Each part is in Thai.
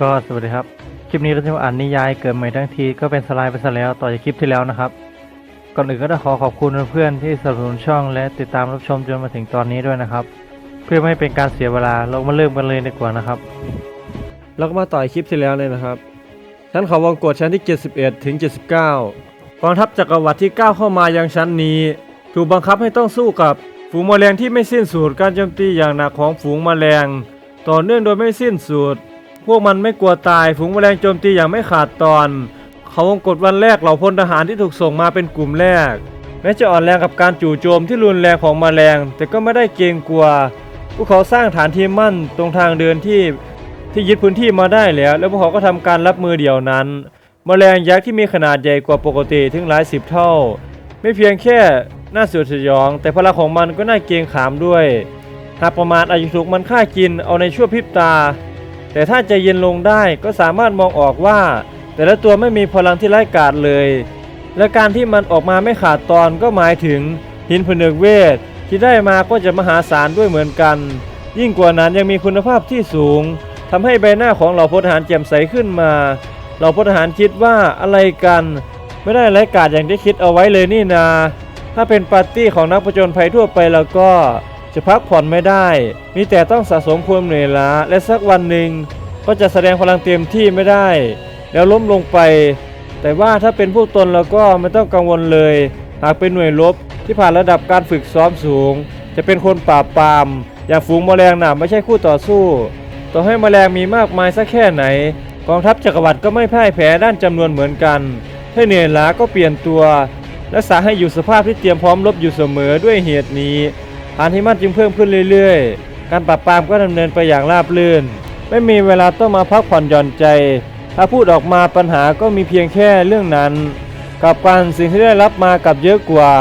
ก็สวัสดีครับ คลิปนี้เราจะมาอ่านนิยายเกิดใหม่ทั้งทีก็เป็นสไลด์ไปซะแล้วต่อจากคลิปที่แล้วนะครับ ก่อนอื่นก็ต้องขอขอบคุณเพื่อนๆที่สนับสนุนช่องและติดตามรับชมจนมาถึงตอนนี้ด้วยนะครับ เพื่อไม่เป็นการเสียเวลาเรามาเริ่มกันเลยดีกว่านะครับ แล้วก็มาต่อยคลิปที่แล้วเลยนะครับชั้นเขาวงกฏชั้นที่ 71 ถึง 79กองทัพจักรวรรดิที่ก้าวเข้ามายังชั้นนี้ ถูกบังคับให้ต้องสู้กับฝูงแมลงที่ไม่สิ้นสุดการโจมตีอย่างหนักของฝูงแมลง ต่อเนื่องโดยไม่สิ้นสุด พวกมันไม่กลัวตายฝูงแมลงโจมตีอย่างไม่ขาดตอน เขาวงกฏวันแรกเหล่าพลทหารที่ถูกส่งมาเป็นกลุ่มแรก แม้จะอ่อนแรงกับการจู่โจมที่รุนแรงของแมลง แต่ก็ไม่ได้เกรงกลัว พวกเขาสร้างฐานที่มั่นตรงทางเดินที่ที่ยึดพื้นที่มาได้แล้ว แล้วพวกเขาก็ทำการรับมือเดี่ยวนั้นแมลงยักษ์ที่มีขนาดใหญ่กว่าปกติถึงหลายสิบเท่า ไม่เพียงแค่น่าสยดสยอง แต่พลังของมันก็น่าเกรงขามด้วยหากประมาทอาจจะถูกมันฆ่ากินเอาในชั่วพริบตา แต่ถ้าใจเย็นลงได้ก็สามารถมองออกว่า แต่ละตัวไม่มีพลังที่ไร้กาจเลย และการที่มันออกมาไม่ขาดตอนก็หมายถึง หินผนึกเวทที่ได้มาก็จะมหาศาลด้วยเหมือนกัน ยิ่งกว่านั้นยังมีคุณภาพที่สูงทำให้ใบหน้าของเหล่าพลทหารแจ่มใสขึ้นมาเหล่าพลทหารคิดว่าอะไรกัน ไม่ได้ไร้กาจอย่างที่คิดเอาไว้เลยนี่นา ถ้าเป็นปาร์ตี้ของนักผจญภัยทั่วไปแล้วก็ จะพักผ่อนไม่ได้ มีแต่ต้องสะสมความเหนื่อยล้า และสักวันหนึ่งก็จะแสดงพลังเต็มที่ไม่ได้ แล้วล้มลงไป แต่ว่าถ้าเป็นพวกตนแล้วก็ไม่ต้องกังวลเลย หากเป็นหน่วยรบที่ผ่านระดับการฝึกซ้อมสูง จะเป็นคนปราบปราม อย่างฝูงแมลงหน่ะไม่ใช่คู่ต่อสู้ ต่อให้แมลงมีมากมายสักแค่ไหน กองทัพจักรวรรดิก็ไม่พ่ายแพ้ด้านจำนวนเหมือนกันถ้าเหนื่อยล้าก็เปลี่ยนตัว รักษาให้อยู่สภาพที่เตรียมพร้อมรบอยู่เสมอด้วยเหตุนี้ ฐานที่มั่นจึงเพิ่มขึ้นเรื่อยๆ การปราบปรามก็ดำเนินไปอย่างราบรื่น ไม่มีเวลาต้องมาพักผ่อนหย่อนใจ ถ้าพูดออกมาปัญหาก็มีเพียงแค่เรื่องนั้น กับกันสิ่งที่ได้รับมากับเยอะกว่า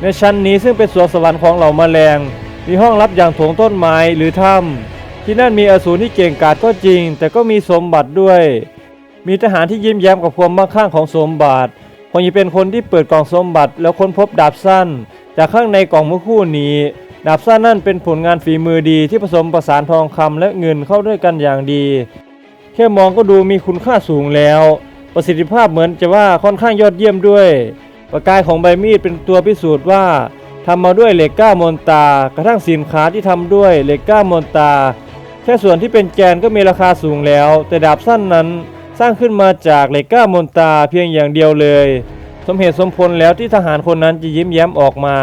ในชั้นนี้ซึ่งเป็นสวนสวรรค์ของเหล่าแมลง มีห้องลับอย่างโถงต้นไม้หรือถ้ำที่นั่นมีอสูรที่เก่งกาจก็จริง แต่ก็มีสมบัติด้วย มีทหารที่ยิ้มแย้มกับความมั่งคั่งของสมบัติ คงจะเป็นคนที่เปิดกล่องสมบัติ แล้วค้นพบดาบสั้น จากข้างในกล่องเมื่อคู่นี้ ดาบสั้นนั่นเป็นผลงานฝีมือดีที่ผสมประสานทองคำและเงินเข้าด้วยกันอย่างดี แค่มองก็ดูมีคุณค่าสูงแล้ว ประสิทธิภาพเหมือนจะว่าค่อนข้างยอดเยี่ยมด้วย ประกายของใบมีดเป็นตัวพิสูจน์ว่าทำมาด้วยเหล็กก้ามนตา กระทั่งสินค้าที่ทำด้วยเหล็กก้ามนตา แค่ส่วนที่เป็นแกนก็มีราคาสูงแล้ว แต่ดาบสั้นนั้น สร้างขึ้นมาจากเหล็กก้ามนตาเพียงอย่างเดียวเลย สมเหตุสมผลแล้วที่ทหารคนนั้นจะยิ้มแย้มออกมา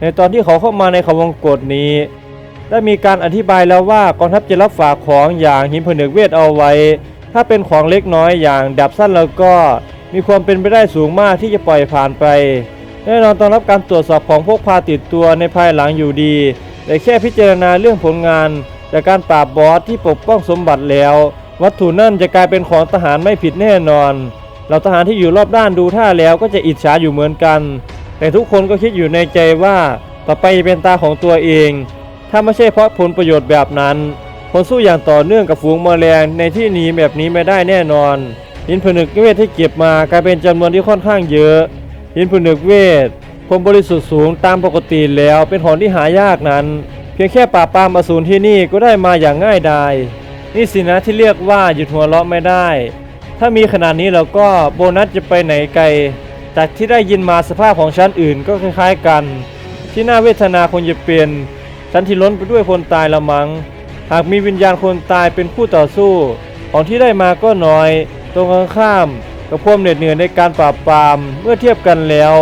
ในตอนที่เขาเข้ามาในเขาวงกฏนี้ ได้มีการอธิบายแล้วว่ากองทัพจะรับฝากของอย่างหินผนึกเวทเอาไว้ ถ้าเป็นของเล็กน้อยอย่างดับสั้นแล้วก็มีความเป็นไปได้สูงมากที่จะปล่อยผ่านไปแน่นอนต้องรับการตรวจสอบของพวกพาติดตัวในภายหลังอยู่ดีแต่แค่พิจารณาเรื่องผลงาน จากการปราบบอสที่ปกป้องสมบัติแล้ว วัตถุนั่นจะกลายเป็นของทหารไม่ผิดแน่นอนเราทหารที่อยู่รอบด้านดูท่าแล้วก็จะอิจฉาอยู่เหมือนกัน แต่ทุกคนก็คิดอยู่ในใจว่าต่อไปเป็นตาของตัวเอง ถ้าไม่ใช่เพราะผลประโยชน์แบบนั้นคนสู้อย่างต่อเนื่องกับฝูงแมลงในที่หนี้แบบนี้ไม่ได้แน่นอน หินผนึกเวทที่เก็บมากลายเป็นจำนวนที่ค่อนข้างเยอะ หินผนึกเวทความบริสุทธิ์สูงตามปกติแล้วเป็นของที่หายากนั้น เพียงแค่ปราปามอสูรที่นี่ก็ได้มาอย่างง่ายดาย นี่สินะที่เรียกว่าหยุดหัวเราะไม่ได้ ถ้ามีขนาดนี้แล้วก็โบนัสจะไปไหนไกล จากที่ได้ยินมาสภาพของชั้นอื่นก็คล้ายๆกัน ที่น่าเวทนาคงจะเป็นชั้นที่ล้นไปด้วยคนตายละมัง้ง หากมีวิญญาณคนตายเป็นคู่ต่อสู้ ของที่ได้มาก็น้อย ตรงข้ามกับความเหน็ดเหนื่อยในการปราบปราม เมื่อเทียบกันแล้ว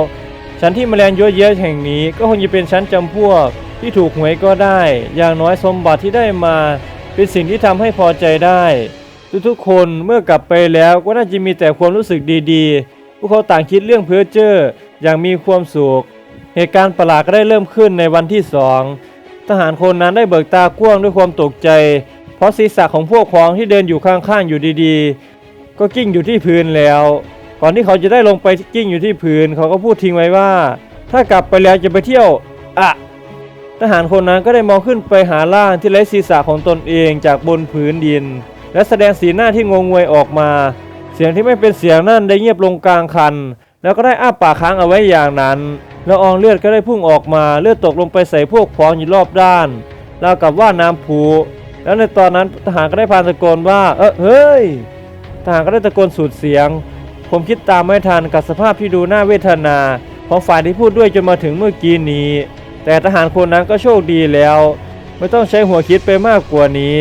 ชั้นที่มแมลงเยอะแยะแห่งนี้ก็คงจะเป็นชั้นจำพวกที่ถูกหวยก็ได้ อย่างน้อยสมบัติที่ได้มา เป็นสิ่งที่ทำให้พอใจได้ ทุกๆคนเมื่อกลับไปแล้วก็น่าจะมีแต่ความรู้สึกดีๆ พวกเขาต่างคิดเรื่องเพ้อเจ้ออย่างมีความสุขเหตุการณ์ประหลาดก็ได้เริ่มขึ้นในวันที่สองทหารคนนั้นได้เบิกตากว้างด้วยความตกใจ เพราะศีรษะของพวกพ้องที่เดินอยู่ข้างๆอยู่ดีๆ ก็กิ้งอยู่ที่พื้นแล้ว ก่อนที่เขาจะได้ลงไปกิ้งอยู่ที่พื้น เขาก็พูดทิ้งไว้ว่า ถ้ากลับไปแล้วจะไปเที่ยวอะ ทหารคนนั้นก็ได้มองขึ้นไปหาร่างที่ไร้ศีรษะของตนเองจากบนผืนดิน และแสดงสีหน้าที่งงงวยออกมา เสียงที่ไม่เป็นเสียงนั่นได้เงียบลงกลางคัน แล้วก็ได้อ้าปากค้างเอาไว้อย่างนั้นแล้วอองเลือดก็ได้พุ่งออกมาเลือดตกลงไปใส่พวกพ้องอยู่รอบด้านราวกับว่าน้ำผูแล้วในตอนนั้นทหารก็ได้พานตะโกนว่าเออเฮ้ยทหารก็ได้ตะโกนสูดเสียง ผมคิดตามไม่ทันกับสภาพที่ดูน่าเวทนา ของฝ่ายที่พูดด้วยจนมาถึงเมื่อกี้นี้ แต่ทหารคนนั้นก็โชคดีแล้ว ไม่ต้องใช้หัวคิดไปมากกว่านี้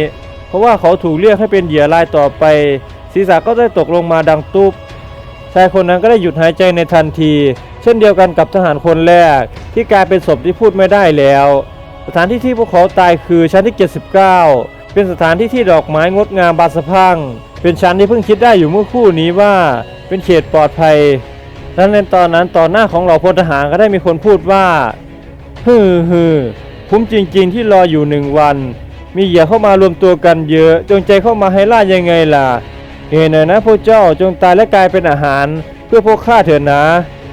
เพราะว่าเขาถูกเรียกให้เป็นเหยื่อรายต่อไป ศีรษะก็ได้ตกลงมาดังตุ๊บชายคนนั้นก็ได้หยุดหายใจในทันที เช่นเดียวกันกับทหารคนแรก ที่กลายเป็นศพที่พูดไม่ได้แล้ว สถานที่ที่พวกเขาตายคือชั้นที่ 79 เป็นสถานที่ที่ดอกไม้งดงามบานสะพังเป็นชั้นที่เพิ่งคิดได้อยู่เมื่อคู่นี้ว่าเป็นเขตปลอดภัยและในตอนนั้นต่อหน้าของเหล่าพลทหารก็ได้มีคนพูดว่า ฮือฮือคุ้มจริงๆที่รออยู่หนึ่งวัน มีเหยื่อเข้ามารวมตัวกันเยอะ จงใจเข้ามาให้ล่ายังไงล่ะเห็นนะพวกเจ้าจงตายและกลายเป็นอาหาร เพื่อพวกข้าเถิดนะ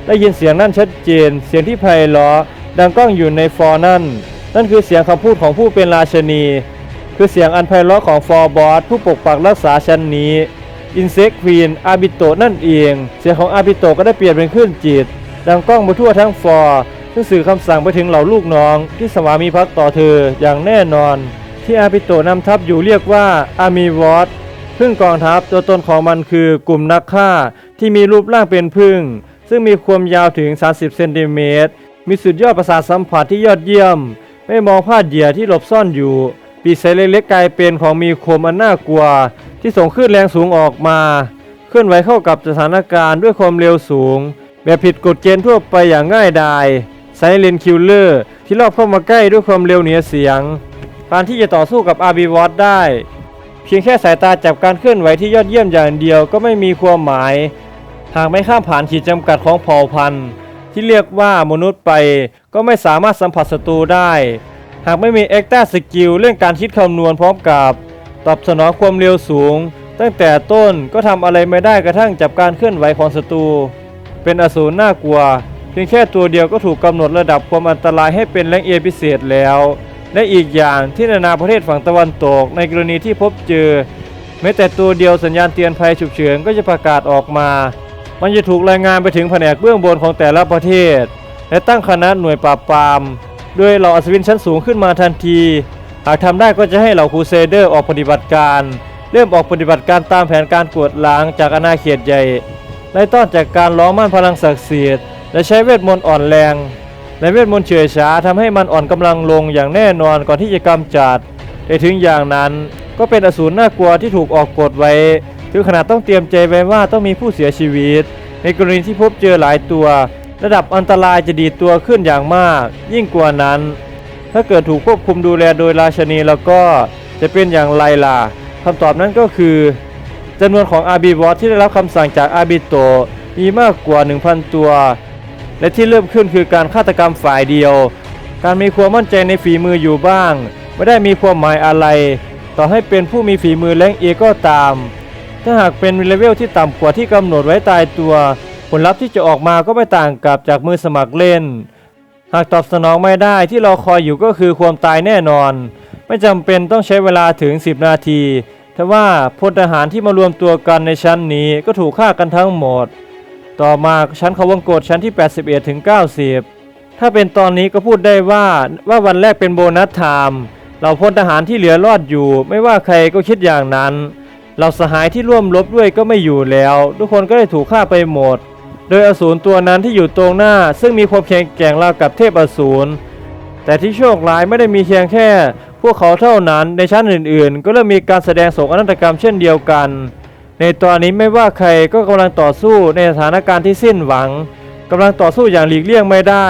ได้ยินเสียงนั่นชัดเจน เสียงที่ไพเราะดังก้องอยู่ในฟอร์นั่น นั่นคือเสียงคำพูดของผู้เป็นราชนี คือเสียงอันไพเราะของฟอร์บอสผู้ปกปักรักษาชั้นนี้อินเซกควีนอาบิโตนั่นเอง เสียงของอาบิโตก็ได้เปลี่ยนเป็นคลื่นจิต ดังก้องไปทั่วทั้งฟอร์ ซึ่งสื่อคำสั่งไปถึงเหล่าลูกน้อง ที่สวามีภักต่อเธออย่างแน่นอน ที่อาบิโตนำทัพอยู่เรียกว่าอามีวอสพึ่งกองทัพตัวตนของมันคือกลุ่มนักฆ่าที่มีรูปร่างเป็นพึ่ง ซึ่งมีความยาวถึง 30 เซนติเมตร มีสุดยอดประสาทสัมผัสที่ยอดเยี่ยม ไม่มองพลาดเหยื่อที่หลบซ่อนอยู่ ปีกไซเล็กๆกลายเป็นของมีคมอันน่ากลัว ที่ส่งคลื่นแรงสูงออกมา เคลื่อนไหวเข้ากับสถานการณ์ด้วยความเร็วสูง แบบผิดกฎเกณฑ์ทั่วไปอย่างง่ายดาย ไซเลนคิลเลอร์ที่รอบเข้ามาใกล้ด้วยความเร็วเหนือเสียง การที่จะต่อสู้กับอาร์บีวอตได้ เพียงแค่สายตาจับการเคลื่อนไหวที่ยอดเยี่ยมอย่างเดียวก็ไม่มีความหมาย หากไม่ข้ามผ่านขีดจำกัดของเผ่าพันธุ์ ที่เรียกว่ามนุษย์ไป ก็ไม่สามารถสัมผัสศัตรูได้ หากไม่มีเอ็กต้าสกิลเรื่องการคิดคำนวณพร้อมกับ ตอบสนองความเร็วสูง ตั้งแต่ต้นก็ทำอะไรไม่ได้กระทั่งจับการเคลื่อนไหวของศัตรูเป็นอสูรน่ากลัว พียงแค่ตัวเดียวก็ถูกกำหนดระดับความอันตรายให้เป็นแรงเอพิเศษแล้ว และอีกอย่างที่นานาประเทศฝั่งตะวันตก ในกรณีที่พบเจอ แม้แต่ตัวเดียวสัญญาณเตือนภัยฉุกเฉินก็จะประกาศออกมา มันจะถูกรายงานไปถึงแผนกเบื้องบนของแต่ละประเทศ และตั้งคณะหน่วยปราบปรามโดยเหล่าอัศวินชั้นสูงขึ้นมาทันที หากทำได้ก็จะให้เหล่าครูเซเดอร์ออกปฏิบัติการ เริ่มออกปฏิบัติการตามแผนการกวดล้างจากอาณาเขตใหญ่ไล่ต้อนจากการล้อมมั่นพลังศักดิ์สิทธิ์ และใช้เวทมนต์อ่อนแรง และเวทมนต์เฉื่อยช้าทำให้มันอ่อนกำลังลงอย่างแน่นอนก่อนที่จะกำจัดแต่ถึงอย่างนั้นก็เป็นอสูรน่ากลัวที่ถูกออกกฎไว้ ถึงขนาดต้องเตรียมใจไว้ว่าต้องมีผู้เสียชีวิต ในกรณีที่พบเจอหลายตัว ระดับอันตรายจะดีตัวขึ้นอย่างมาก ยิ่งกว่านั้น ถ้าเกิดถูกควบคุมดูแลโดยราชนีแล้วก็จะเป็นอย่างไรล่ะคำตอบนั้นก็คือจำนวนของอาบีวอสที่ได้รับคำสั่งจากอาบิโตมีมากกว่า 1,000 ตัว และที่เริ่มขึ้นคือการฆาตกรรมฝ่ายเดียว การมีความมั่นใจในฝีมืออยู่บ้าง ไม่ได้มีความหมายอะไร ต่อให้เป็นผู้มีฝีมือแรงเอก็ตาม ถ้าหากเป็นเลเวลที่ต่ำกว่าที่กำหนดไว้ตายตัว ผลลัพธ์ที่จะออกมาก็ไม่ต่างกับจากมือสมัครเล่น หากตอบสนองไม่ได้ที่เราคอยอยู่ก็คือความตายแน่นอน ไม่จำเป็นต้องใช้เวลาถึง 10 นาทีแต่ว่าพลทหารที่มารวมตัวกันในชั้นนี้ก็ถูกฆ่ากันทั้งหมด ต่อมาชั้นเขาวงกฏชั้นที่ 81 ถึง 90 ถ้าเป็นตอนนี้ก็พูดได้ว่าว่าวันแรกเป็นโบนัสไทม์เราพลทหารที่เหลือรอดอยู่ ไม่ว่าใครก็คิดอย่างนั้น เราสหายที่ร่วมรบด้วยก็ไม่อยู่แล้ว ทุกคนก็ได้ถูกฆ่าไปหมด โดยอสูรตัวนั้นที่อยู่ตรงหน้า ซึ่งมีความแข็งแกร่งราวกับเทพอสูรแต่ที่โชคร้ายไม่ได้มีเพียงแค่ พวกเขาเท่านั้นในชั้นอื่น ๆ ก็เริ่มมีการแสดงโศกนาฏกรรมเช่นเดียวกัน ในตอนนี้ไม่ว่าใครก็กำลังต่อสู้ในสถานการณ์ที่สิ้นหวังกำลังต่อสู้อย่างหลีกเลี่ยงไม่ได้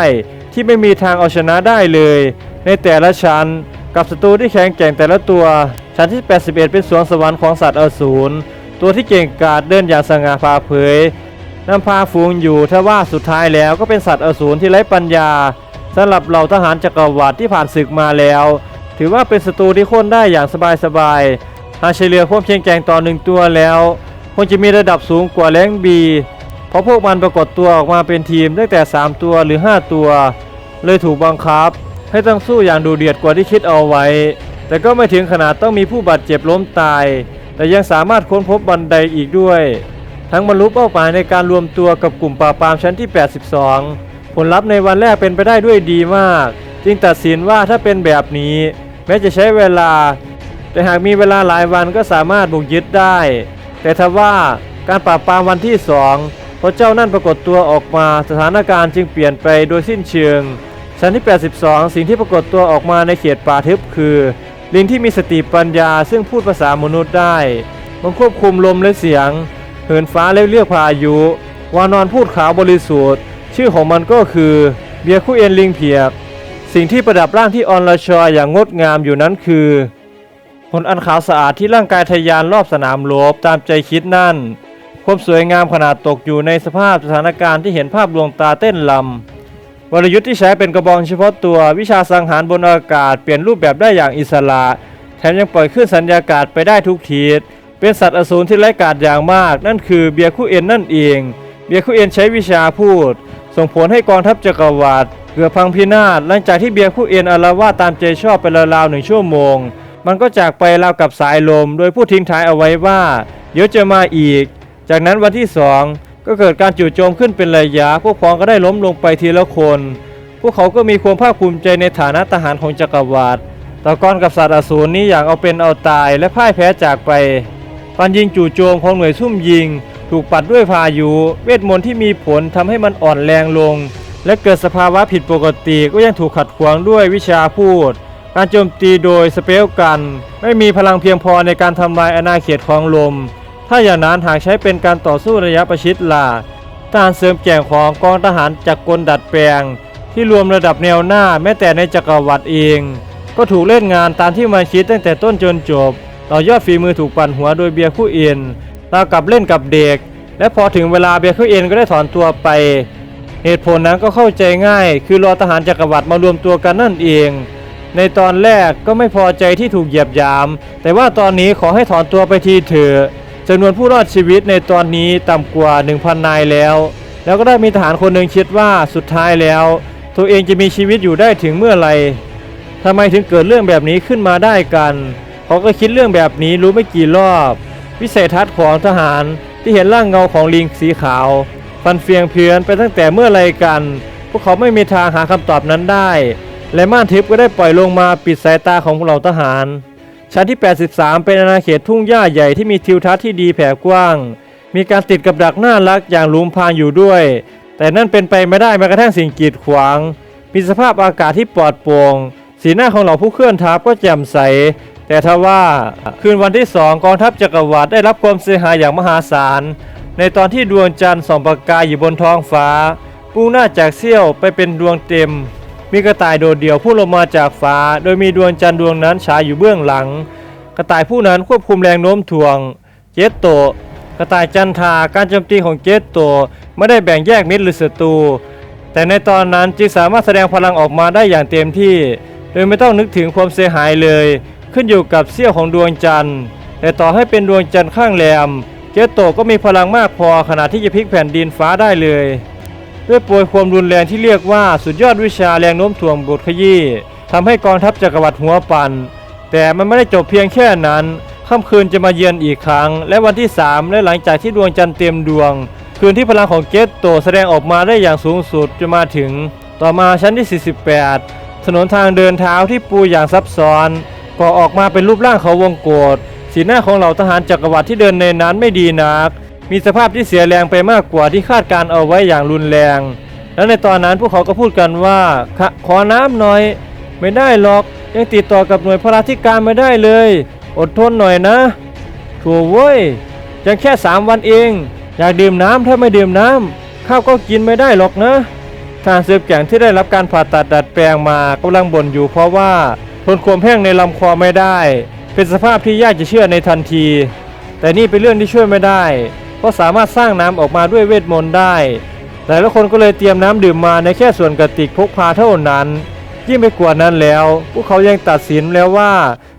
ที่ไม่มีทางเอาชนะได้เลย ในแต่ละชั้นกับศัตรูที่แข็งแกร่งแต่ละตัว ชั้นที่ 81 เป็นสวงสวรรค์ของสัตว์อสูรตัวที่เก่งกาจเดินอย่างสง่าผ่าเผยนำพาฝูงอยู่ถ้าว่าสุดท้ายแล้วก็เป็นสัตว์อสูรที่ไร้ปัญญาสำหรับเหล่าทหารจักรวรรดิที่ผ่านศึกมาแล้ว ถือว่าเป็นศัตรูที่โค่นได้อย่างสบายๆ หากเฉลี่ยความเพียงแกงต่อหนึ่งตัวแล้วคงจะมีระดับสูงกว่าแรงบีเพราะพวกมันปรากฏตัวออกมาเป็นทีมตั้งแต่ 3 ตัวหรือ 5 ตัว เลยถูกบังคับ ให้ต้องสู้อย่างดูเดือดกว่าที่คิดเอาไว้ แต่ก็ไม่ถึงขนาดต้องมีผู้บาดเจ็บล้มตาย แต่ยังสามารถค้นพบบันไดอีกด้วย ทั้งบรรลุเป้าหมายในการรวมตัวกับกลุ่มปราปามชั้นที่ 82 ผลลัพธ์ในวันแรกเป็นไปได้ด้วยดีมาก จึงตัดสินว่าถ้าเป็นแบบนี้ แม้จะใช้เวลา แต่หากมีเวลาหลายวันก็สามารถบุกยึดได้ แต่ทว่าการปราบปรามวันที่สองพอเจ้านั่นปรากฏตัวออกมาสถานการณ์จึงเปลี่ยนไปโดยสิ้นเชิง ชั้นที่ 82 สิ่งที่ปรากฏตัวออกมาในเขตป่าทึบคือ ลิงที่มีสติปัญญาซึ่งพูดภาษามนุษย์ได้ มันควบคุมลมและเสียง เหินฟ้าและเรียกพายุ วานอนพูดขาวบริสุทธิ์ ชื่อของมันก็คือเบียคู่เอ็นลิงเพียก สิ่งที่ประดับร่างที่ออนละชอยอย่างงดงามอยู่นั้นคือ ผลอันขาวสะอาดที่ร่างกายทะยานรอบสนามรบตามใจคิดนั่น ความสวยงามขนาดตกอยู่ในสภาพสถานการณ์ที่เห็นภาพลวงตาเต้นลำวรยุทธ์ที่ใช้เป็นกระบองเฉพาะตัววิชาสังหารบนอากาศเปลี่ยนรูปแบบได้อย่างอิสระ แถมยังปล่อยขึ้นสัญญากาศไปได้ทุกทิศเป็นสัตว์อสูรที่ไร้กาจอย่างมาก นั่นคือเบียร์คู่เอ็นนั่นเอง เบียร์คู่เอ็นใช้วิชาพูด ส่งผลให้กองทัพจักรวรรดิเกือบพังพินาศหลังจากที่เบียร์คู่เอ็นอาละวาตามใจชอบไปราวๆหนึ่งชั่วโมง มันก็จากไปราวกับสายลม โดยผู้ทิ้งท้ายเอาไว้ว่า เดี๋ยวจะมาอีก จากนั้นวันที่สองก็เกิดการจู่โจมขึ้นเป็นระยะ พวกพ้องก็ได้ล้มลงไปทีละคน พวกเขาก็มีความภาคภูมิใจในฐานะทหารของจักรวรรดิต่อกรกับสัตว์อสูรนี้อย่างเอาเป็นเอาตายและพ่ายแพ้จากไปการยิงจู่โจมของหน่วยซุ่มยิง ถูกปัดด้วยพายุ เวทมนต์ที่มีผลทำให้มันอ่อนแรงลง และเกิดสภาวะผิดปกติก็ยังถูกขัดขวางด้วยวิชาพูด การโจมตีโดยสเปลกัน ไม่มีพลังเพียงพอในการทำลายอาณาเขตของลม ถ้าอย่างนั้นหากใช้เป็นการต่อสู้ระยะประชิดล่ะทหารเสริมแก่งของกองทหารจากกลดัดแปลง ที่รวมระดับแนวหน้าแม้แต่ในจักรวรรดิเอง ก็ถูกเล่นงานตามที่มันคิดตั้งแต่ต้นจนจบต่อยอดฝีมือถูกปั่นหัวโดยเบียร์คู่เอ็นรากับเล่นกับเด็ก และพอถึงเวลาเบียร์คู่เอ็นก็ได้ถอนตัวไป เหตุผลนั้นก็เข้าใจง่าย คือรอทหารจักรวรรดิมารวมตัวกันนั่นเอง ในตอนแรกก็ไม่พอใจที่ถูกเหยียบยาม แต่ว่าตอนนี้ขอให้ถอนตัวไปทีเถอะจำนวนผู้รอดชีวิตในตอนนี้ต่ำกว่า 1,000 นายแล้ว แล้วก็ได้มีทหารคนหนึ่งคิดว่าสุดท้ายแล้ว ตัวเองจะมีชีวิตอยู่ได้ถึงเมื่อไหร่ทำไมถึงเกิดเรื่องแบบนี้ขึ้นมาได้กันเขาก็คิดเรื่องแบบนี้รู้ไม่กี่รอบ วิสัยทัศน์ของทหารที่เห็นร่างเงาของลิงสีขาว ฟันเฟียงเพียนไปตั้งแต่เมื่อไรกัน พวกเขาไม่มีทางหาคำตอบนั้นได้ และม่านทิพย์ก็ได้ปล่อยลงมาปิดสายตาของเหล่าทหาร ชั้นที่ 83 เป็นอาณาเขตทุ่งหญ้าใหญ่ที่มีทิวทัศน์ที่ดีแผ่กว้าง มีการติดกับดักน่ารักอย่างหลุมพรางอยู่ด้วย แต่นั่นเป็นไปไม่ได้แม้กระทั่งสิ่งกีดขวาง มีสภาพอากาศที่ปลอดโปร่ง สีหน้าของเหล่าผู้เคลื่อนทัพก็แจ่มใส แต่ทว่าคืนวันที่สองกองทัพจักรวรรดิได้รับความเสียหายอย่างมหาศาล ในตอนที่ดวงจันทร์ส่องประกายอยู่บนท้องฟ้าพุ่งหน้าจากเสี้ยวไปเป็นดวงเต็ม มีกระต่ายโดดเดี่ยวพุ่งลงมาจากฟ้า โดยมีดวงจันทร์ดวงนั้นฉายอยู่เบื้องหลัง กระต่ายผู้นั้นควบคุมแรงโน้มถ่วง เจตโต กระต่ายจันทาการโจมตีของเจตโตไม่ได้แบ่งแยกมิตรหรือศัตรู แต่ในตอนนั้นจึงสามารถแสดงพลังออกมาได้อย่างเต็มที่ โดยไม่ต้องนึกถึงความเสียหายเลย ขึ้นอยู่กับเสี้ยวของดวงจันทร์ แต่ต่อให้เป็นดวงจันทร์ข้างแรมเจตโตก็มีพลังมากพอขนาดที่จะพลิกแผ่นดินฟ้าได้เลย ด้วยโปรยความรุนแรงที่เรียกว่าสุดยอดวิชาแรงโน้มถ่วงบทขยี้ทำให้กองทัพจักรวรรดิหัวปั่นแต่มันไม่ได้จบเพียงแค่นั้นค่ำคืนจะมาเยือนอีกครั้ง และวันที่ 3 และหลังจากที่ดวงจันทร์เต็มดวง คืนที่พลังของเกตโตแสดงออกมาได้อย่างสูงสุดจะมาถึง ต่อมาชั้นที่ 48 ถนนทางเดินเท้าที่ปูอย่างซับซ้อนก่อออกมาเป็นรูปร่างเขาวงโกฏสีหน้าของเหล่าทหารจักรวรรดิที่เดินในนั้นไม่ดีนัก มีสภาพที่เสียแรงไปมากกว่าที่คาดการเอาไว้อย่างรุนแรง และในตอนนั้นพวกเขาก็พูดกันว่าขขอน้ำหน่อย ไม่ได้หรอกยังติดต่อกับหน่วยพลาธิการไม่ได้เลย อดทนหน่อยนะถั่วเว้ยยังแค่สามวันเอง อยากดื่มน้ำถ้าไม่ดื่มน้ำข้าวก็กินไม่ได้หรอกนะทารเสือแก่งที่ได้รับการผ่าตัดดัดแปลงมากำลังบ่นอยู่เพราะว่าทนความแห้งในลำคอไม่ได้ เป็นสภาพที่ยากจะเชื่อในทันที แต่นี่เป็นเรื่องที่ช่วยไม่ได้ เพราสามารถสร้างน้ำออกมาด้วยเวทมนต์ได้แต่ลคนก็เลยเตรียมน้ำดื่มมาในแค่ส่วนกระติกพกพาเท่านั้นยิ่งไปกว่านั้นแล้ว พวกเขายังตัดสินแล้วว่า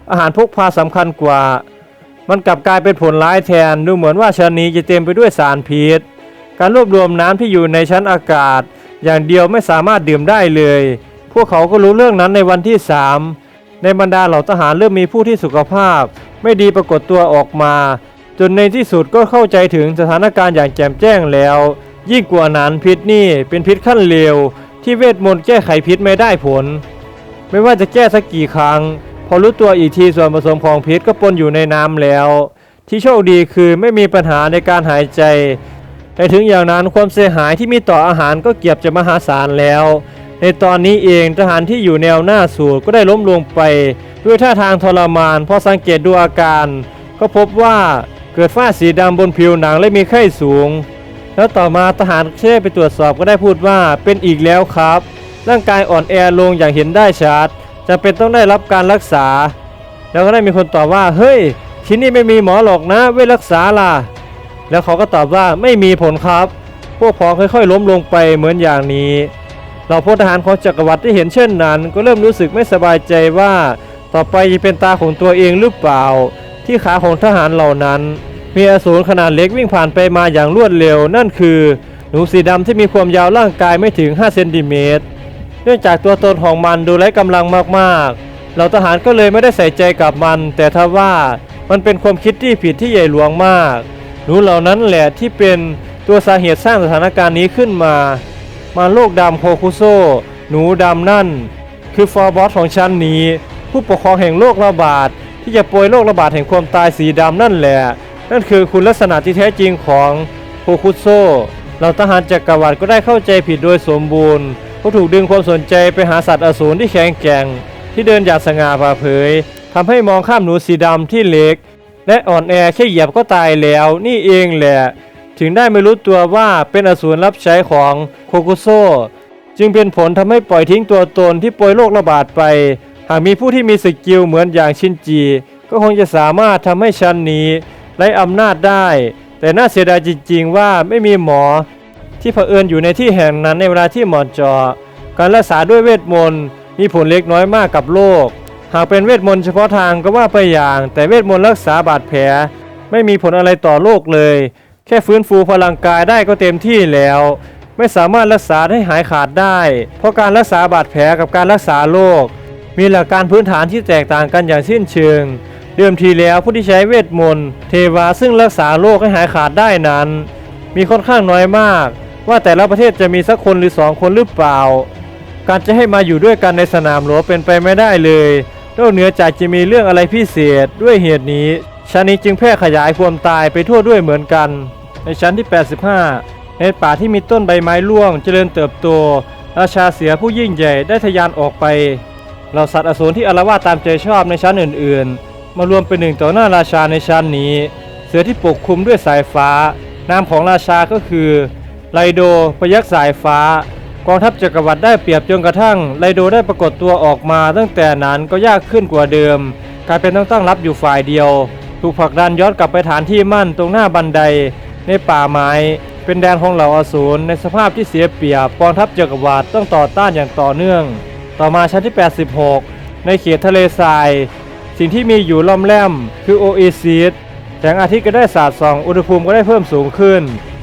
อาหารพกพาสำคัญกว่า มันกลับกลายเป็นผลร้ายแทนดูเหมือนว่าชั้นนี้จะเต็มไปด้วยสารพิษการรวบรวมน้ำที่อยู่ในชั้นอากาศ อย่างเดียวไม่สามารถดื่มได้เลย พวกเขาก็รู้เรื่องนั้นในวันที่3ในบรรดาเหล่าทหารเริ่มมีผู้ที่สุขภาพ ไม่ดีปรากฏตัวออกมา จนในที่สุดก็เข้าใจถึงสถานการณ์อย่างแจ่มแจ้งแล้ว ยิ่งกว่านั้นพิษนี่เป็นพิษขั้นเลวที่เวทมนต์แก้ไขพิษไม่ได้ผล ไม่ว่าจะแก้สักกี่ครั้ง พอรู้ตัวอีกทีส่วนผสมของพิษก็ปนอยู่ในน้ำแล้ว ที่โชคดีคือไม่มีปัญหาในการหายใจ แต่ถึงอย่างนั้นความเสียหายที่มีต่ออาหารก็เกือบจะมหาศาลแล้ว ในตอนนี้เองทหารที่อยู่แนวหน้าสูตรก็ได้ล้มลงไป ด้วยท่าทางทรมานพอสังเกตดูอาการ ก็พบว่า เกิดฝ้าสีดำบนผิวหนังและมีไข้สูง แล้วต่อมาทหารเช่ไปตรวจสอบก็ได้พูดว่าเป็นอีกแล้วครับ ร่างกายอ่อนแอลงอย่างเห็นได้ชัดจะเป็นต้องได้รับการรักษา แล้วก็ได้มีคนตอบว่า เฮ้ย ที่นี่ไม่มีหมอหรอกนะเว้ยรักษาล่ะ แล้วเขาก็ตอบว่าไม่มีผลครับ พวกพ้องค่อยๆ ล้มลงไปเหมือนอย่างนี้เราพลทหารของจักรวรรดิที่เห็นเช่นนั้น ก็เริ่มรู้สึกไม่สบายใจว่า ต่อไปจะเป็นตาของตัวเองหรือเปล่า ที่ขาของทหารเหล่านั้น มีอสูรขนาดเล็กวิ่งผ่านไปมาอย่างรวดเร็ว นั่นคือ หนูสีดำที่มีความยาวร่างกายไม่ถึง 5 เซนติเมตร เนื่องจากตัวตนของมันดูไร้กำลังมากๆ เหล่าทหารก็เลยไม่ได้ใส่ใจกับมัน แต่ถ้าว่ามันเป็นความคิดที่ผิดที่ใหญ่หลวงมาก หนูเหล่านั้นแหละที่เป็นตัวสาเหตุสร้างสถานการณ์นี้ขึ้นมา มาโลกดำโคคุโซ หนูดำนั่น คือฟอร์บอสของชั้นนี้ ผู้ปกครองแห่งโรคระบาดที่จะโปรยโรคระบาดแห่งความตายสีดำนั่นแหละ นั่นคือคุณลักษณะที่แท้จริงของโคคุโซเราทหารจักกรวรรดิก็ได้เข้าใจผิดโดยสมบูรณ์เพราะถูกดึงความสนใจไปหาสัตว์อสูรที่แข็งแกร่ง ที่เดินอย่างสง่าผ่าเผยทำให้มองข้ามหนูสีดำที่เล็ก และอ่อนแอแค่เหยียบก็ตายแล้ว นี่เองแหละ ถึงได้ไม่รู้ตัวว่าเป็นอสูรรับใช้ของโคคุโซจึงเป็นผลทำให้ปล่อยทิ้งตัวตนที่โปรยโรคระบาดไป หากมีผู้ที่มีสกิลเหมือนอย่างชินจี ก็คงจะสามารถทำให้ชั้นนี้ ไร้อำนาจได้ แต่น่าเสียดายจริง ๆ ว่าไม่มีหมอที่เผอิญอยู่ในที่แห่งนั้นในเวลาที่หมาะเจาะการรักษาด้วยเวทมนต์มีผลเล็กน้อยมากกับโรคหากเป็นเวทมนต์เฉพาะทางก็ว่าไปอย่าง แต่เวทมนต์รักษาบาดแผล ไม่มีผลอะไรต่อโรคเลย แค่ฟื้นฟูพลังกายได้ก็เต็มที่แล้ว ไม่สามารถรักษาให้หายขาดได้ เพราะการรักษาบาดแผลกับการรักษาโรคมีหลักการพื้นฐานที่แตกต่างกันอย่างสิ้นเชิง เดิมทีแล้วผู้ที่ใช้เวทมนต์เทวาซึ่งรักษาโรคให้หายขาดได้นั้น มีค่อนข้างน้อยมาก ว่าแต่ละประเทศจะมีสักคนหรือสองคนหรือเปล่า การจะให้มาอยู่ด้วยกันในสนามหลวงเป็นไปไม่ได้เลยนอกเหนือจากจะมีเรื่องอะไรพิเศษด้วยเหตุนี้ชานี้จึงแพร่ขยายความตายไปทั่วด้วยเหมือนกัน ในชั้นที่ 85 ในป่าที่มีต้นใบไม้ร่วงเจริญเติบโต ราชาเสือผู้ยิ่งใหญ่ได้ทะยานออกไป เราสัตว์อสูรที่อารวาสตามใจชอบในชั้นอื่นๆ มารวมเป็นหนึ่งต่อหน้าราชาในชั้นนี้ เสือที่ปกคลุมด้วยสายฟ้า นามของราชาก็คือไลโดพยักษ์สายฟ้า กองทัพจักรวรรดิได้เปรียบจนกระทั่งไลโดได้ปรากฏตัวออกมาตั้งแต่นั้นก็ยากขึ้นกว่าเดิม กลายเป็นต้องตั้งรับอยู่ฝ่ายเดียว ถูกผลักดันย้อนกลับไปฐานที่มั่นตรงหน้าบันไดในป่าไม้ เป็นแดนของเหล่าอสูรในสภาพที่เสียเปรียบกองทัพจักรวรรดิต้องต่อต้านอย่างต่อเนื่อง ต่อมาชั้นที่ 86 ในเขตทะเลทราย สิ่งที่มีอยู่ล่อมแล่มคือโอเอซิสแสงอาทิตย์ก็ได้สาดส่อง อุณหภูมิก็ได้เพิ่มสูงขึ้น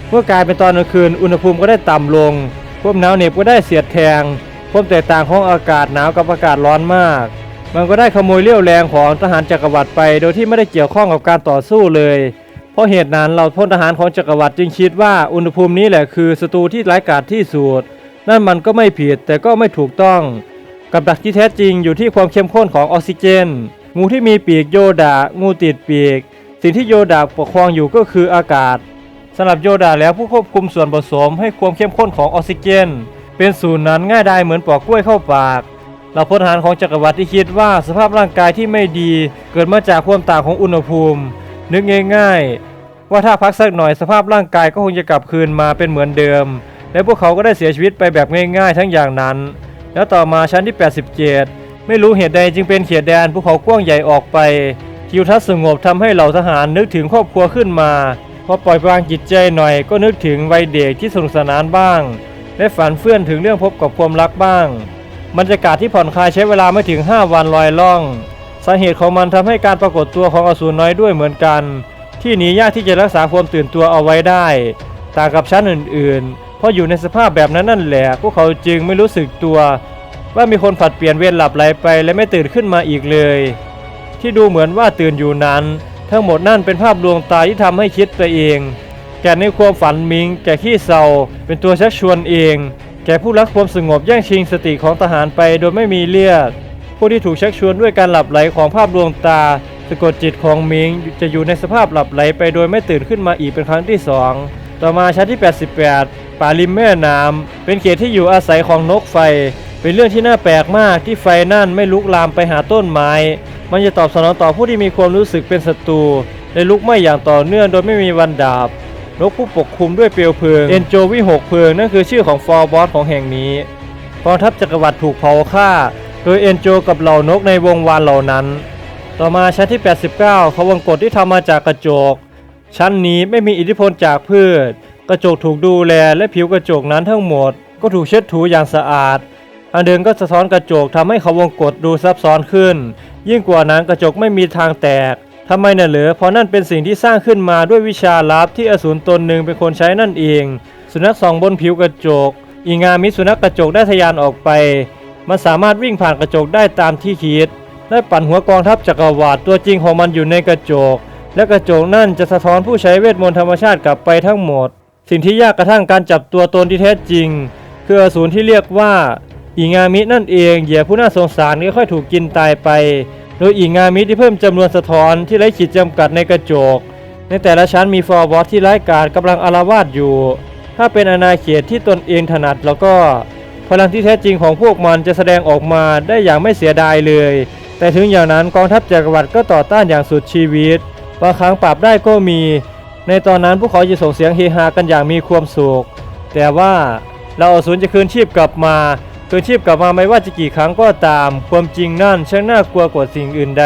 เมื่อกลายเป็นตอนกลางคืน อุณหภูมิก็ได้ต่ำลง ความหนาวเหน็บก็ได้เสียดแทง ความแตกต่างของอากาศหนาวกับอากาศร้อนมาก มันก็ได้ขโมยเลี้ยวแรงของทหารจักรวรรดิไป โดยที่ไม่ได้เกี่ยวข้องกับการต่อสู้เลย เพราะเหตุนั้นเราพลทหารของจักรวรรดิจึงคิดว่าอุณหภูมินี้แหละคือศัตรูที่ร้ายกาจที่สุด นั่นมันก็ไม่ผิดแต่ก็ไม่ถูกต้อง กับดักที่แท้จริงอยู่ที่ความเข้มข้นของออกซิเจน งูที่มีปีกโยดา งูติดปีก สิ่งที่โยดาปกครองอยู่ก็คืออากาศสำหรับโยดาแล้วผู้ควบคุมส่วนผสมให้ความเข้มข้นของออกซิเจน เป็นศูนย์นั้นง่ายได้เหมือนปอกกล้วยเข้าปากเราพลทหารของจักรวรรดิที่คิดว่าสภาพร่างกายที่ไม่ดีเกิดมาจากความต่างของอุณหภูมิ นึกง่ายๆ ว่าถ้าพักสักหน่อยสภาพร่างกายก็คงจะกลับคืนมาเป็นเหมือนเดิม และพวกเขาก็ได้เสียชีวิตไปแบบง่ายๆ ทั้งอย่างนั้น แล้วต่อมาชั้นที่ 87 ไม่รู้เหตุใดจึงเป็นเขตแดนภูเขากว้างใหญ่ออกไป ทิวทัศน์สงบทำให้เหล่าทหารนึกถึงครอบครัวขึ้นมาพอปล่อยวางจิตใจหน่อยก็นึกถึงวัยเด็กที่สนุกสนานบ้าง และฝันเฟื่อนถึงเรื่องพบกับความรักบ้างบรรยากาศที่ผ่อนคลายใช้เวลาไม่ถึง 5 วันลอยล่อง สาเหตุของมันทำให้การปรากฏตัวของอสูรน้อยด้วยเหมือนกัน ที่หนียากที่จะรักษาความตื่นตัวเอาไว้ได้ ต่างกับชั้นอื่นๆ เพราะอยู่ในสภาพแบบนั้นนั่นแหละพวกเขาจึงไม่รู้สึกตัว ว่ามีคนผลัดเปลี่ยนเวรหลับไหลไปและไม่ตื่นขึ้นมาอีกเลย ที่ดูเหมือนว่าตื่นอยู่นั้น ทั้งหมดนั่นเป็นภาพลวงตาที่ทำให้คิดไปเอง แก่ในความฝันมิง แก่ขี้เศร้าเป็นตัวชักชวนเอง แก่ผู้รักความสงบแย่งชิงสติของทหารไปโดยไม่มีเลือดผู้ที่ถูกชักชวนด้วยการหลับไหลของภาพดวงตาสะกดจิตของมิงจะอยู่ในสภาพหลับไหลไปโดยไม่ตื่นขึ้นมาอีกเป็นครั้งที่สองต่อมาชั้นที่ 88 ป่าริมแม่น้ำเป็นเขตที่อยู่อาศัยของนกไฟ เป็นเรื่องที่น่าแปลกมากที่ไฟนั่นไม่ลุกลามไปหาต้นไม้ มันจะตอบสนองต่อผู้ที่มีความรู้สึกเป็นศัตรูและลุกไหม้อย่างต่อเนื่องโดยไม่มีวันดับนกผู้ปกคลุมด้วยเปลวเพลิงเอนโจวิหกเพลิงนั่นคือชื่อของฟอร์บอสของแห่งนี้กองทัพจักรวรรดิถูกเผาฆ่า โดยเอนโจกับเหล่านกในวงวานเหล่านั้น ต่อมาชั้นที่ 89เขาวงกฏที่ทำมาจากกระจก ชั้นนี้ไม่มีอิทธิพลจากพืช กระจกถูกดูแลและผิวกระจกนั้นทั้งหมด ก็ถูกเช็ดถูอย่างสะอาด ทางเดินก็สะท้อนกระจกทำให้เขาวงกฏดูซับซ้อนขึ้น ยิ่งกว่านั้นกระจกไม่มีทางแตกทำไมน่ะเหรอเพราะนั่นเป็นสิ่งที่สร้างขึ้นมาด้วยวิชาลับที่อสูรตนหนึ่งเป็นคนใช้นั่นเอง สุนัขสองบนผิวกระจก อีงามิสุนัขกระจกได้ทะยานออกไป มันสามารถวิ่งผ่านกระจกได้ตามที่คิด ได้ปั่นหัวกองทัพจักรวรรตัวจริงของมันอยู่ในกระจก และกระจกนั่นจะสะท้อนผู้ใช้เวทมนต์ธรรมชาติกลับไปทั้งหมด สิ่งที่ยากกระทั่งการจับตัวตนที่แท้จริง คืออสูรที่เรียกว่า อีงามินั่นเองเหยื่อผู้น่าสงสารค่อยๆถูกกินตายไป โดยอีงามิที่เพิ่มจำนวนสะท้อนที่ไร้ขีดจำกัดในกระจก ในแต่ละชั้นมีฟอร์บอสที่ไร้กาจกำลังอารวาสอยู่ ถ้าเป็นอาณาเขตที่ตนเองถนัดแล้วก็ พลังที่แท้จริงของพวกมันจะแสดงออกมาได้อย่างไม่เสียดายเลย แต่ถึงอย่างนั้นกองทัพจักรวรรดิก็ต่อต้านอย่างสุดชีวิตบางครั้งปราบได้ก็มี ในตอนนั้นพวกเขาจะส่งเสียงเฮฮากันอย่างมีความสุขแต่ว่าเราอสูรจะคืนชีพกลับมา คืนชีพกลับมาไม่ว่าจะกี่ครั้งก็ตาม ความจริงนั่นช่างน่ากลัวกว่าสิ่งอื่นใด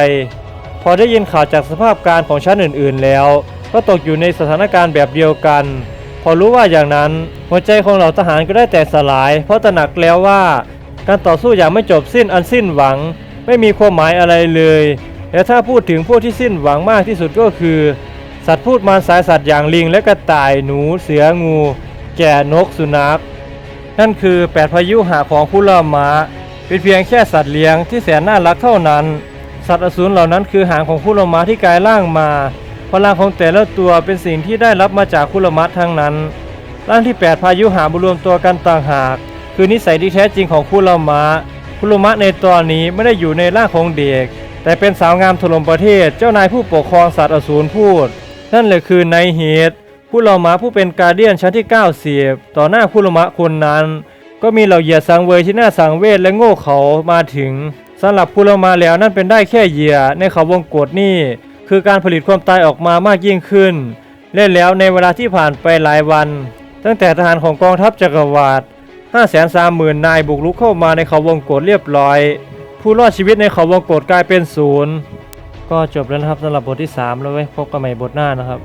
พอได้ยินข่าวจากสภาพการของชั้นอื่น ๆ แล้ว ก็ตกอยู่ในสถานการณ์แบบเดียวกัน พอรู้ว่าอย่างนั้น หัวใจของเหล่าทหารก็ได้แตกสลาย เพราะตระหนักแล้วว่าการต่อสู้อย่างไม่จบสิ้นอันสิ้นหวัง ไม่มีความหมายอะไรเลย และถ้าพูดถึงพวกที่สิ้นหวังมากที่สุดก็คือ สัตว์พูดมารสายสัตว์อย่างลิงและกระต่ายหนู เสืองู แก่นกสุนัข นั่นคือแปดพายุหาของผู้ล่ามาเป็นเพียงแค่สัตว์เลี้ยงที่แสนน่ารักเท่านั้น สัตว์อสูรเหล่านั้นคือหางของผู้ล่ามาที่กลายร่างมา พลังของแต่ละตัวเป็นสิ่งที่ได้รับมาจากคุลมัตทั้งนั้นร่างที่ 8 พายุหามารวมตัวกันต่างหาก คือนิสัยที่แท้จริงของคุลมะคุลมะในตอนนี้ไม่ได้อยู่ในร่างของเด็ก แต่เป็นสาวงามถล่มประเทศเจ้านายผู้ปกครองสัตว์อสูรพูด นั่นเลยคือนายเฮด ผู้ลมะผู้เป็นการเดียนชั้นที่9เสียบต่อหน้าคุลมะคนนั้น ก็มีเหล่าเหยื่อสังเวยที่น่าสังเวชและโง่เขามาถึงสำหรับคุลมะแล้วนั่นเป็นได้แค่เหยื่อในเขาวงกฏนี่ คือการผลิตความตายออกมามากยิ่งขึ้นเล่นแล้วในเวลาที่ผ่านไปหลายวัน ตั้งแต่ทหารของกองทัพจักรวรรดิ530,000 นายบุกรุกเข้ามาในเขาวงกฏเรียบร้อย ผู้รอดชีวิตในเขาวงกฏกลายเป็นศูนย์ก็จบแล้วนะครับสำหรับบทที่ 3 แล้วไว้พบกันใหม่บทหน้านะครับ